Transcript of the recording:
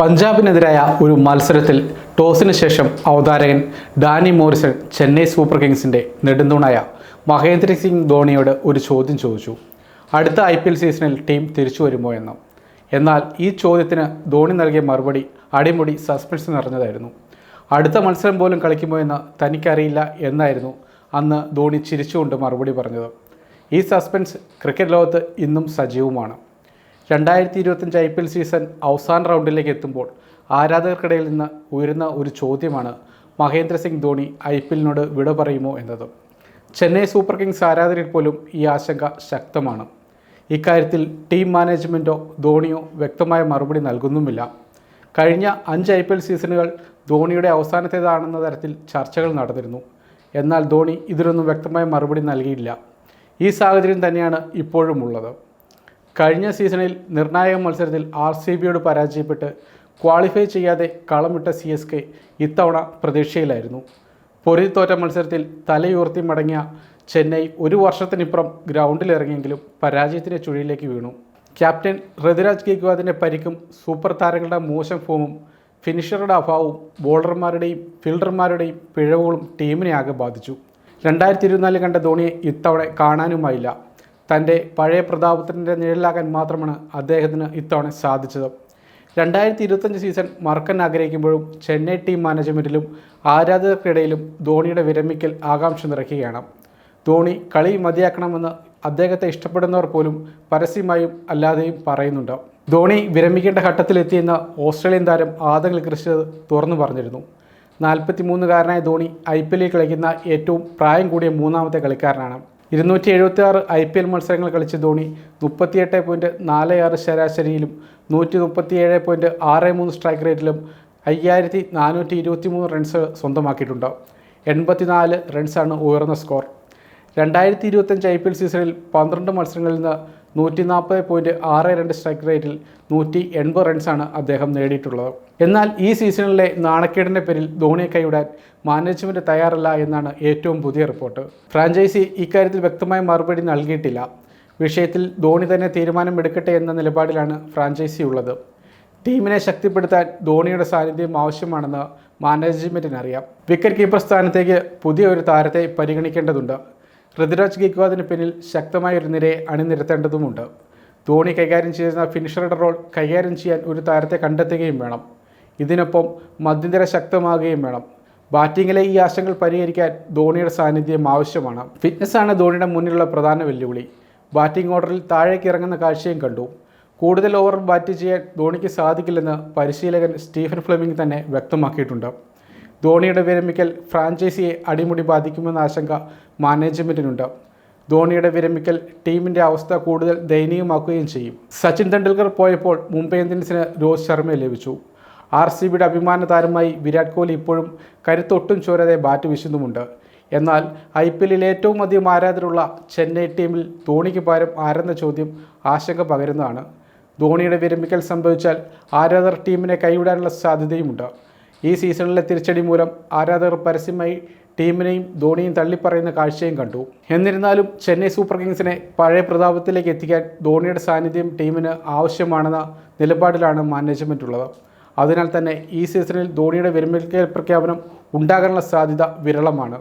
പഞ്ചാബിനെതിരായ ഒരു മത്സരത്തിൽ ടോസിന് ശേഷം അവതാരകൻ ഡാനി മോറിസൺ ചെന്നൈ സൂപ്പർ കിങ്സിന്റെ നെടുന്തൂണായ മഹേന്ദ്ര സിംഗ് ധോണിയോട് ഒരു ചോദ്യം ചോദിച്ചു. അടുത്ത ഐ പി എൽ സീസണിൽ ടീം തിരിച്ചു വരുമോ എന്ന്. എന്നാൽ ഈ ചോദ്യത്തിന് ധോണി നൽകിയ മറുപടി അടിമുടി സസ്പെൻസ് നിറഞ്ഞതായിരുന്നു. അടുത്ത മത്സരം പോലും കളിക്കുമോ എന്ന് തനിക്കറിയില്ല എന്നായിരുന്നു അന്ന് ധോണി ചിരിച്ചുകൊണ്ട് മറുപടി പറഞ്ഞത്. ഈ സസ്പെൻസ് ക്രിക്കറ്റ് ലോകത്ത് ഇന്നും സജീവമാണ്. രണ്ടായിരത്തി ഇരുപത്തഞ്ച് ഐ പി എൽ സീസൺ അവസാന റൗണ്ടിലേക്ക് എത്തുമ്പോൾ ആരാധകർക്കിടയിൽ നിന്ന് ഉയരുന്ന ഒരു ചോദ്യമാണ് മഹേന്ദ്ര സിംഗ് ധോണി ഐ പി എല്ലിനോട് വിട പറയുമോ എന്നത്. ചെന്നൈ സൂപ്പർ കിങ്സ് ആരാധകരിൽ പോലും ഈ ആശങ്ക ശക്തമാണ്. ഇക്കാര്യത്തിൽ ടീം മാനേജ്മെന്റോ ധോണിയോ വ്യക്തമായ മറുപടി നൽകുന്നുമില്ല. കഴിഞ്ഞ അഞ്ച് ഐ പി എൽ സീസണുകൾ ധോണിയുടെ അവസാനത്തേതാണെന്ന തരത്തിൽ ചർച്ചകൾ നടന്നിരുന്നു. എന്നാൽ ധോണി ഇതിനൊന്നും വ്യക്തമായ മറുപടി നൽകിയില്ല. ഈ സാഹചര്യം തന്നെയാണ് ഇപ്പോഴും ഉള്ളത് കഴിഞ്ഞ സീസണിൽ നിർണായക മത്സരത്തിൽ ആർ സി ബിയോട് പരാജയപ്പെട്ട് ക്വാളിഫൈ ചെയ്യാതെ കളമിട്ട സി എസ് കെ ഇത്തവണ പ്രതീക്ഷയിലായിരുന്നു. പൊരുതിത്തോറ്റ മത്സരത്തിൽ തലയുയർത്തി മടങ്ങിയ ചെന്നൈ ഒരു വർഷത്തിനിപ്പുറം ഗ്രൗണ്ടിലിറങ്ങിയെങ്കിലും പരാജയത്തിന്റെ ചുഴിയിലേക്ക് വീണു. ക്യാപ്റ്റൻ ഋതുരാജ് ഗേക്വാദിന്റെ പരിക്കും സൂപ്പർ താരങ്ങളുടെ മോശം ഫോമും ഫിനിഷറുടെ അഭാവവും ബോളർമാരുടെയും ഫീൽഡർമാരുടെയും പിഴവുകളും ടീമിനെ ആകെ ബാധിച്ചു. രണ്ടായിരത്തി ഇരുപത്തിനാലിൽ കണ്ട ധോണിയെ ഇത്തവണ കാണാനുമായില്ല. തന്റെ പഴയ പ്രതാപത്തിന്റെ നിഴലാകാൻ മാത്രമാണ് അദ്ദേഹത്തിന് ഇത്തവണ സാധിച്ചത്. രണ്ടായിരത്തി ഇരുപത്തഞ്ച് സീസൺ മറക്കാൻ ആഗ്രഹിക്കുമ്പോഴും ചെന്നൈ ടീം മാനേജ്മെന്റിലും ആരാധകർക്കിടയിലും ധോണിയുടെ വിരമിക്കൽ ആകാംക്ഷ നിറയ്ക്കുകയാണ്. ധോണി കളി മതിയാക്കണമെന്ന് അദ്ദേഹത്തെ ഇഷ്ടപ്പെടുന്നവർ പോലും പരസ്യമായും അല്ലാതെയും പറയുന്നുണ്ട്. ധോണി വിരമിക്കേണ്ട ഘട്ടത്തിലെത്തിയെന്ന് ഓസ്ട്രേലിയൻ താരം ആദങ്ങൾ കൃഷി തുറന്നു പറഞ്ഞിരുന്നു. നാൽപ്പത്തി മൂന്നുകാരനായ ധോണി ഐ പി എല്ലിൽ കളിക്കുന്ന ഏറ്റവും പ്രായം കൂടിയ മൂന്നാമത്തെ കളിക്കാരനാണ്. ഇരുന്നൂറ്റി എഴുപത്തി ആറ് ഐ പി എൽ മത്സരങ്ങൾ കളിച്ച ധോണി മുപ്പത്തിയെട്ട് പോയിന്റ് നാല് ആറ് ശരാശരിയിലും നൂറ്റി മുപ്പത്തിയേഴ് പോയിന്റ് ആറ് മൂന്ന് സ്ട്രൈക്ക് റേറ്റിലും അയ്യായിരത്തി നാനൂറ്റി ഇരുപത്തി മൂന്ന് റൺസ് സ്വന്തമാക്കിയിട്ടുണ്ട്. എൺപത്തിനാല് റൺസാണ് ഉയർന്ന സ്കോർ രണ്ടായിരത്തി ഇരുപത്തഞ്ച് ഐ പി എൽ സീസണിൽ പന്ത്രണ്ട് മത്സരങ്ങളിൽ നിന്ന് നൂറ്റി നാൽപ്പത് പോയിന്റ് ആറ് രണ്ട് സ്ട്രൈക്ക് റേറ്റിൽ നൂറ്റി എൺപത് റൺസാണ് അദ്ദേഹം നേടിയിട്ടുള്ളത്. എന്നാൽ ഈ സീസണിലെ നാണക്കേടിന്റെ പേരിൽ ധോണിയെ കൈവിടാൻ മാനേജ്മെന്റ് തയ്യാറല്ല എന്നാണ് ഏറ്റവും പുതിയ റിപ്പോർട്ട് ഫ്രാഞ്ചൈസി ഇക്കാര്യത്തിൽ വ്യക്തമായ മറുപടി നൽകിയിട്ടില്ല. വിഷയത്തിൽ ധോണി തന്നെ തീരുമാനമെടുക്കട്ടെ എന്ന നിലപാടിലാണ് ഫ്രാഞ്ചൈസി ഉള്ളത്. ടീമിനെ ശക്തിപ്പെടുത്താൻ ധോണിയുടെ സാന്നിധ്യം ആവശ്യമാണെന്ന് മാനേജ്മെന്റിനറിയാം വിക്കറ്റ് കീപ്പർ സ്ഥാനത്തേക്ക് പുതിയ ഒരു താരത്തെ പരിഗണിക്കേണ്ടതുണ്ട്. ഋതുരാജ് ഗെയ്ക്വാദിന് പിന്നിൽ ശക്തമായ ഒരു നിരയെ അണിനിരത്തേണ്ടതുമുണ്ട്. ധോണി കൈകാര്യം ചെയ്യുന്ന ഫിനിഷറുടെ റോൾ കൈകാര്യം ചെയ്യാൻ ഒരു താരത്തെ കണ്ടെത്തുകയും വേണം. ഇതിനൊപ്പം മധ്യനിര ശക്തമാകുകയും വേണം. ബാറ്റിങ്ങിലെ ഈ ആശങ്കകൾ പരിഹരിക്കാൻ ധോണിയുടെ സാന്നിധ്യം ആവശ്യമാണ്. ഫിറ്റ്നസ്സാണ് ധോണിയുടെ മുന്നിലുള്ള പ്രധാന വെല്ലുവിളി. ബാറ്റിംഗ് ഓർഡറിൽ താഴേക്ക് ഇറങ്ങുന്ന കാഴ്ചയും കണ്ടു. കൂടുതൽ ഓവർ ബാറ്റ് ചെയ്യാൻ ധോണിക്ക് സാധിക്കില്ലെന്ന് പരിശീലകൻ സ്റ്റീഫൻ ഫ്ലെമിംഗ് തന്നെ വ്യക്തമാക്കിയിട്ടുണ്ട്. ധോണിയുടെ വിരമിക്കൽ ഫ്രാഞ്ചൈസിയെ അടിമുടി ബാധിക്കുമെന്ന ആശങ്ക മാനേജ്മെന്റിനുണ്ട് ധോണിയുടെ വിരമിക്കൽ ടീമിന്റെ അവസ്ഥ കൂടുതൽ ദയനീയമാക്കുകയും ചെയ്യും. സച്ചിൻ തെണ്ടുൽക്കർ പോയപ്പോൾ മുംബൈ ഇന്ത്യൻസിന് രോഹിത് ശർമ്മയെ ലഭിച്ചു. ആർ സി ബിയുടെ അഭിമാന താരമായി വിരാട് കോഹ്ലി ഇപ്പോഴും കരുത്തൊട്ടും ചോരാതെ ബാറ്റ് വീശുന്നുമുണ്ട്. എന്നാൽ ഐ പി എല്ലിൽ ഏറ്റവും അധികം ആരാധനയുള്ള ചെന്നൈ ടീമിൽ ധോണിക്ക് പകരം ആരെന്ന ചോദ്യം ആശങ്ക പകരുന്നതാണ്. ധോണിയുടെ വിരമിക്കൽ സംഭവിച്ചാൽ ആരാധകർ ടീമിനെ കൈവിടാനുള്ള സാധ്യതയുമുണ്ട്. ഈ സീസണിലെ തിരിച്ചടി മൂലം ആരാധകർ പരസ്യമായി ടീമിനെയും ധോണിയും തള്ളിപ്പറയുന്ന കാഴ്ചയും കണ്ടു. എന്നിരുന്നാലും ചെന്നൈ സൂപ്പർ കിങ്സിനെ പഴയ പ്രതാപത്തിലേക്ക് എത്തിക്കാൻ ധോണിയുടെ സാന്നിധ്യം ടീമിന് ആവശ്യമാണെന്ന നിലപാടിലാണ് മാനേജ്മെന്റ് ഉള്ളത് അതിനാൽ തന്നെ ഈ സീസണിൽ ധോണിയുടെ വിരമിക്കൽ പ്രഖ്യാപനം ഉണ്ടാകാനുള്ള സാധ്യത വിരളമാണ്.